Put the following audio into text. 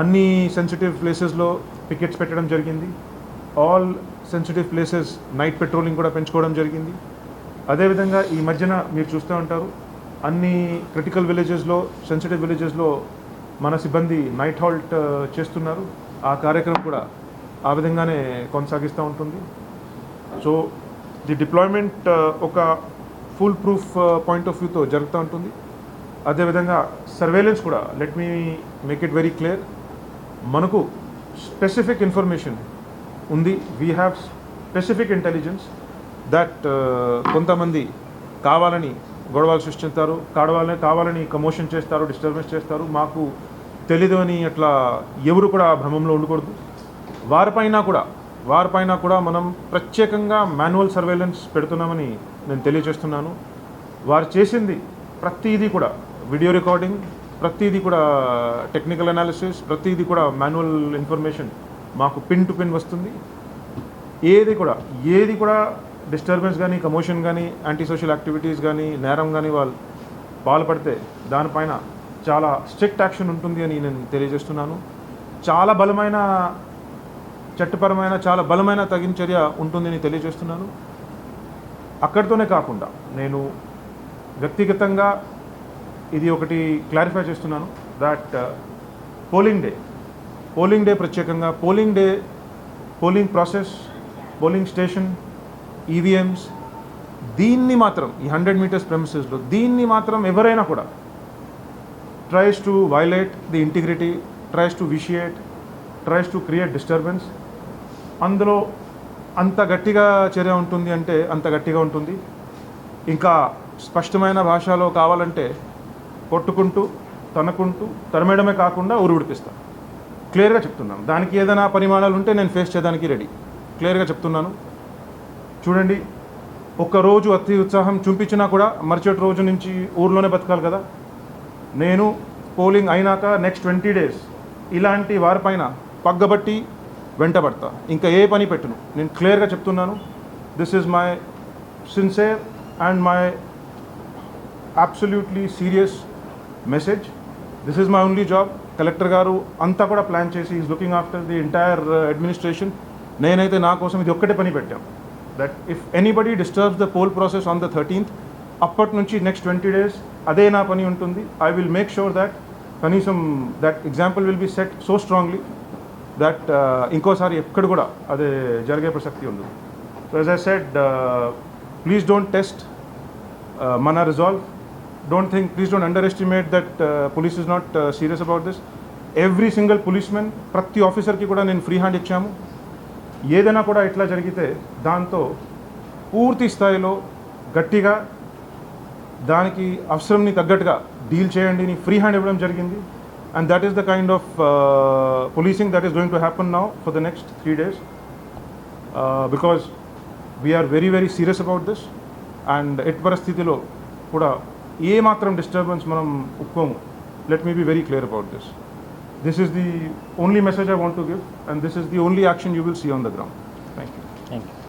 అన్ని సెన్సిటివ్ ప్లేసెస్లో పికెట్స్ పెట్టడం జరిగింది. All sensitive places night patrolling కూడా పెంచుకోవడం జరిగింది. అదేవిధంగా ఈ మధ్యన మీరు చూస్తూ ఉంటారు అన్ని క్రిటికల్ విలేజెస్లో సెన్సిటివ్ విలేజెస్లో మన సిబ్బంది నైట్ హాల్ట్ uh, చేస్తున్నారు. ఆ కార్యక్రమం కూడా ఆ విధంగానే కొనసాగిస్తూ ఉంటుంది. సో ది డిప్లాయ్మెంట్ ఒక ఫుల్ ప్రూఫ్ పాయింట్ ఆఫ్ వ్యూతో జరుగుతూ ఉంటుంది. అదేవిధంగా సర్వేలెన్స్ కూడా let me make it very clear మనకు స్పెసిఫిక్ ఇన్ఫర్మేషన్ ఉంది. We have specific intelligence that కొంతమంది కావాలని గొడవలు సృష్టిస్తారు కావాలని కావాలని కమోషన్ చేస్తారు డిస్టర్బెన్స్ చేస్తారు. మాకు తెలీదు అని అట్లా ఎవరు కూడా భ్రమంలో ఉండకూడదు. వారిపైన కూడా వారిపైన కూడా మనం ప్రత్యేకంగా మాన్యువల్ సర్వేలెన్స్ పెడుతున్నామని నేను తెలియజేస్తున్నాను. వారు చేసింది ప్రతిదీ కూడా వీడియో రికార్డింగ్ ప్రతిదీ కూడా టెక్నికల్ అనాలిసిస్ ప్రతిదీ కూడా మాన్యువల్ ఇన్ఫర్మేషన్ మాకు పిన్ టు పిన్ వస్తుంది. ఏది కూడా ఏది కూడా డిస్టర్బెన్స్ కానీ కమోషన్ కానీ యాంటీ సోషల్ యాక్టివిటీస్ కానీ నేరం కానీ వాళ్ళు పాల్పడితే దానిపైన చాలా స్ట్రిక్ట్ యాక్షన్ ఉంటుంది అని నేను తెలియజేస్తున్నాను. చాలా బలమైన చట్టపరమైన చాలా బలమైన తగిన చర్య ఉంటుందని తెలియజేస్తున్నాను. అక్కడితోనే కాకుండా నేను వ్యక్తిగతంగా ఇది ఒకటి క్లారిఫై చేస్తున్నాను that polling day polling day ప్రత్యేకంగా polling day polling process polling station EVMs దీన్ని మాత్రం ఈ హండ్రెడ్ మీటర్స్ ప్రెమిసెస్లో దీన్ని మాత్రం ఎవరైనా కూడా tries to violate the integrity tries to vitiate tries to create disturbance అందులో అంత గట్టిగా చర్య ఉంటుంది అంటే అంత గట్టిగా ఉంటుంది. ఇంకా స్పష్టమైన భాషలో కావాలంటే కొట్టుకుంటూ తనుకుంటూ తనమేయడమే కాకుండా ఊరు విడిపిస్తాను క్లియర్గా చెప్తున్నాను. దానికి ఏదైనా పరిమాణాలు ఉంటే నేను ఫేస్ చేయడానికి రెడీ. క్లియర్గా చెప్తున్నాను. చూడండి ఒక్క రోజు అతి ఉత్సాహం చూపించినా కూడా మరుసటి రోజు నుంచి ఊర్లోనే బతకాలి కదా. నేను పోలింగ్ అయినాక నెక్స్ట్ ట్వంటీ డేస్ ఇలాంటి వారిపైన పగ్గబట్టి వెంటబడతా. ఇంకా ఏ పని పెట్టును. నేను క్లియర్గా చెప్తున్నాను. This is my sincere and my absolutely serious message this is my only job collector గారు అంతా కూడా ప్లాన్ చేసి is looking after the entire administration నేనైతే నా కోసం ఇది ఒక్కటే పని పెట్టాం. That if anybody disturbs the poll process on the thirteenth అప్పటి నుంచి నెక్స్ట్ ట్వంటీ డేస్ అదే నా పని ఉంటుంది. I will make sure that కనీసం that example will be set so strongly that ఇంకోసారి ఎక్కడ కూడా అదే జరిగే ప్రసక్తి ఉంది so yes I said please don't test మన resolve don't think please don't underestimate that police is not serious about this every single policemen ప్రతి ఆఫీసర్కి కూడా నేను ఫ్రీ హ్యాండ్ ఇచ్చాము. ఏదైనా కూడా ఇట్లా జరిగితే దాంతో పూర్తి స్థాయిలో గట్టిగా దానికి అవసరంని తగ్గట్టుగా డీల్ చేయండి అని ఫ్రీ హ్యాండ్ ఇవ్వడం జరిగింది. And that is the kind of policing that is going to happen now for the next three days because we're very very serious about this and at పరిస్థితిలో కూడా ఏ మాత్రం డిస్టర్బెన్స్ మనం ఒప్పుకోము let me be very clear about this this is the only message I want to give and this is the only action you will see on the ground thank you thank you